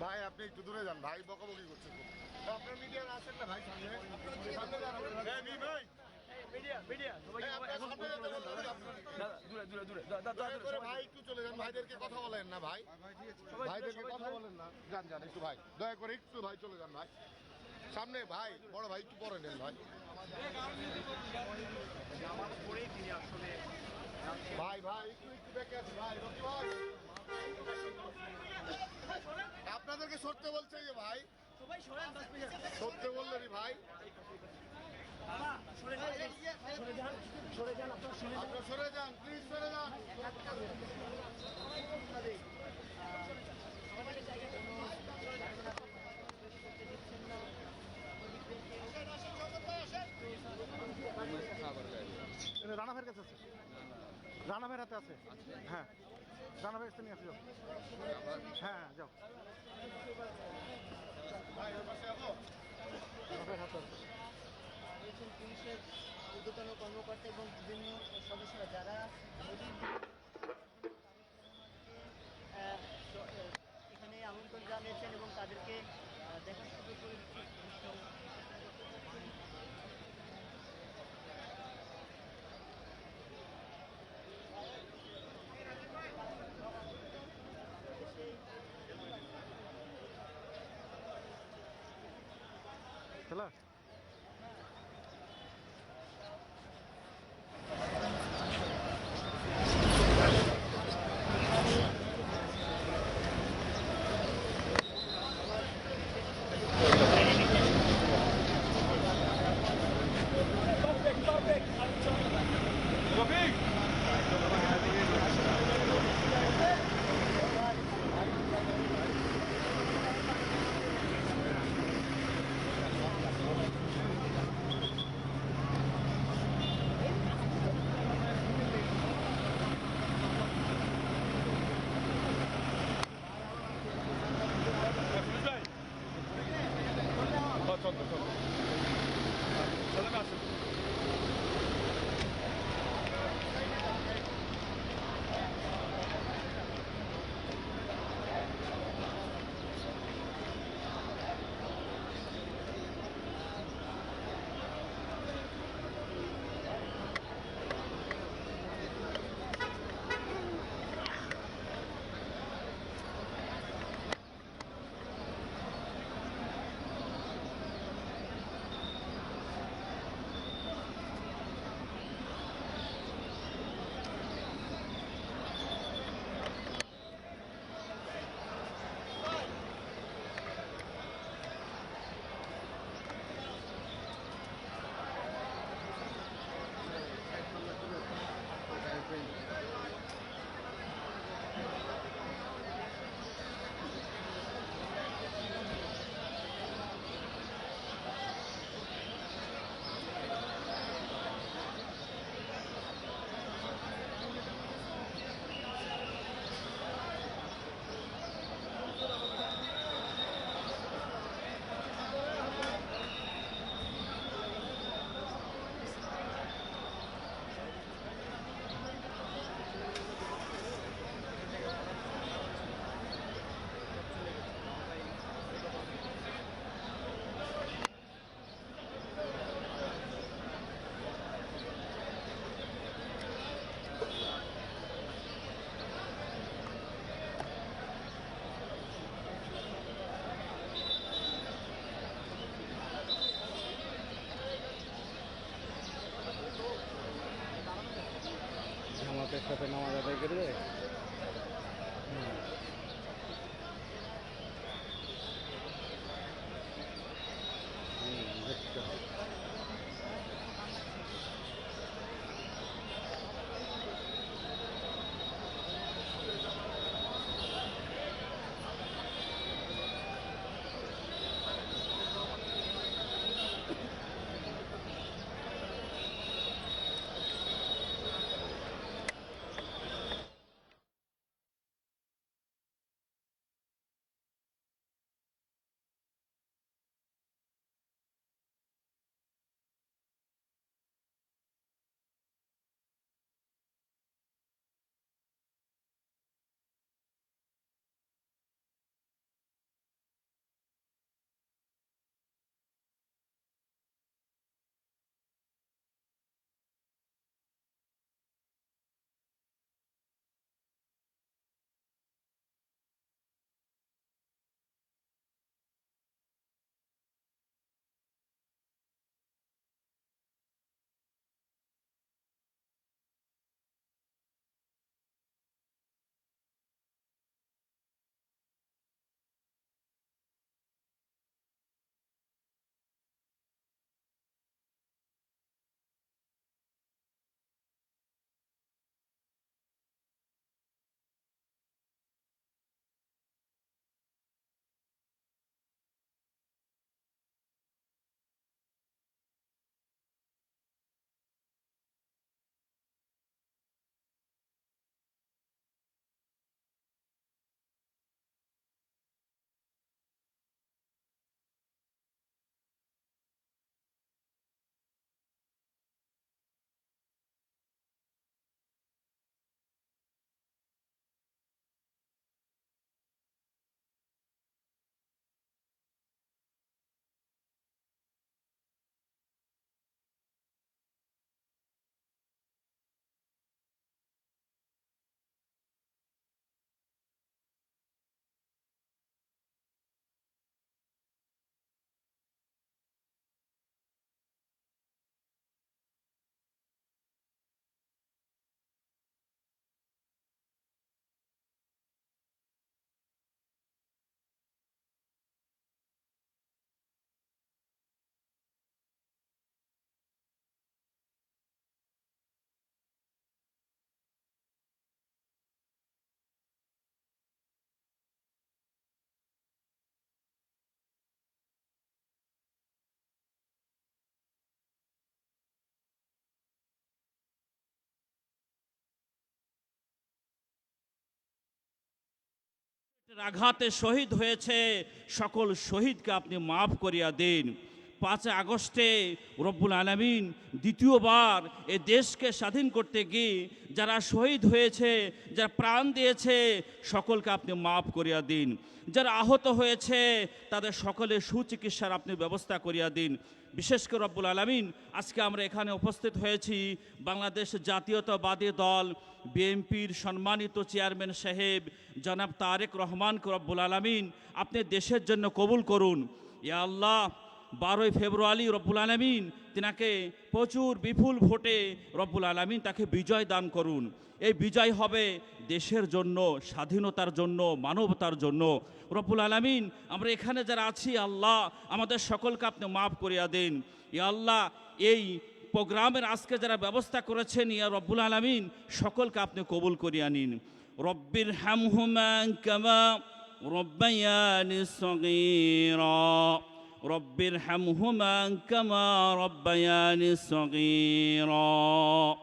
ভাই আপনি একটু দূরে যান। ভাই বকাবকি করছেন আপনার মিডিয়া আসেন না ভাই সামনে? ভাইদেরকে কথা বলেন না ভাই। ভাইদেরকে কথা বলেন না। যান যান একটু ভাই। দয়া করে একটু ভাই চলে যান ভাই। সামনে ভাই বড় ভাই একটু পরে নেন ভাই। দেখে আছে ভাই ভাই আপনাদেরকে সরতে বলছে যে ভাই। সরতে বললেন ভাই। সরে যান প্লিজ সরে যান রানা ভাইয়ের কাছে আছে রানা ভাইয়ের হাতে আছে? হ্যাঁ। রানা কাছে নিয়ে আসো। হ্যাঁ যাও। ভাই পুলিশের ঊর্ধ্বতন কর্মকর্তা এবং বিভিন্ন সদস্যরা যারা এখানে আমন্ত্রণ জানিয়েছেন এবং তাদেরকে দেখার সুযোগ করে দিচ্ছি জামাতের সাথে নামাজ আদায় করবে আঘাতে শহীদ হয়েছে, সকল শহীদকে আপনি মাফ করিয়া দিন। পাঁচই আগস্টে রব্বুল আলমিন দ্বিতীয়বার এ দেশকে স্বাধীন করতে গিয়ে যারা শহীদ হয়েছে, যারা প্রাণ দিয়েছে, সকলকে আপনি মাফ করিয়া দিন। যারা আহত হয়েছে, তাদের সকলের সুচিকিৎসার আপনি ব্যবস্থা করিয়া দিন। বিশেষ করে রব্বুল আলমিন, আজকে আমরা এখানে উপস্থিত হয়েছি বাংলাদেশ জাতীয়তাবাদী দল, বিএনপির সম্মানিত চেয়ারম্যান সাহেব জনাব তারেক রহমান রব্বুল আলমিন, আপনি দেশের জন্য কবুল করুন। ইয়া আল্লাহ বারোই ফেব্রুয়ারি রব্বুল আলমিন তিনাকে প্রচুর বিপুল ভোটে রব্বুল আলমিন তাকে বিজয় দান করুন। এই বিজয় হবে দেশের জন্য, স্বাধীনতার জন্য, মানবতার জন্য। রব্বুল আলমিন, আমরা এখানে যারা আছি, আল্লাহ আমাদের সকলকে আপনি মাফ করিয়া দিন। ইয়া আল্লাহ, এই প্রোগ্রামের আজকে যারা ব্যবস্থা করেছেন, ইয়া রব্বুল আলমিন, সকলকে আপনি কবুল করিয়া নিন। রব্বির হামহুমা কামা রব্বায়ানি সগীরা। رب ارحمهما كما ربياني صغيرا.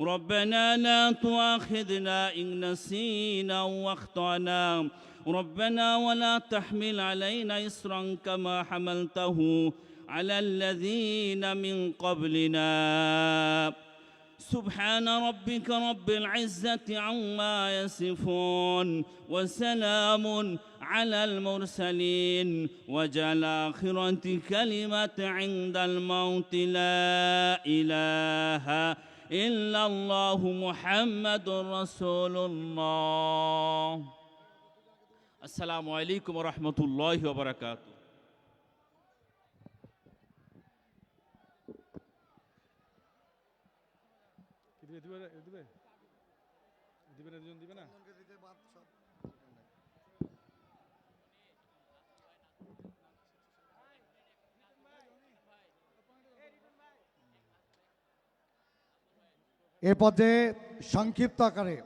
ربنا لا تؤاخذنا إن نسينا واخطأنا. ربنا ولا تحمل علينا إصرا كما حملته على الذين من قبلنا. سبحان ربك رب العزة عما يصفون وسلام على المرسلين وجعل آخرة كلمة عند الموت لا إله إلا الله محمد رسول الله. السلام عليكم ورحمة الله وبركاته. দিবে দিবে? দিবে না দুজন দিবে না? এ পর্যায়ে সংক্ষিপ্ত আকারে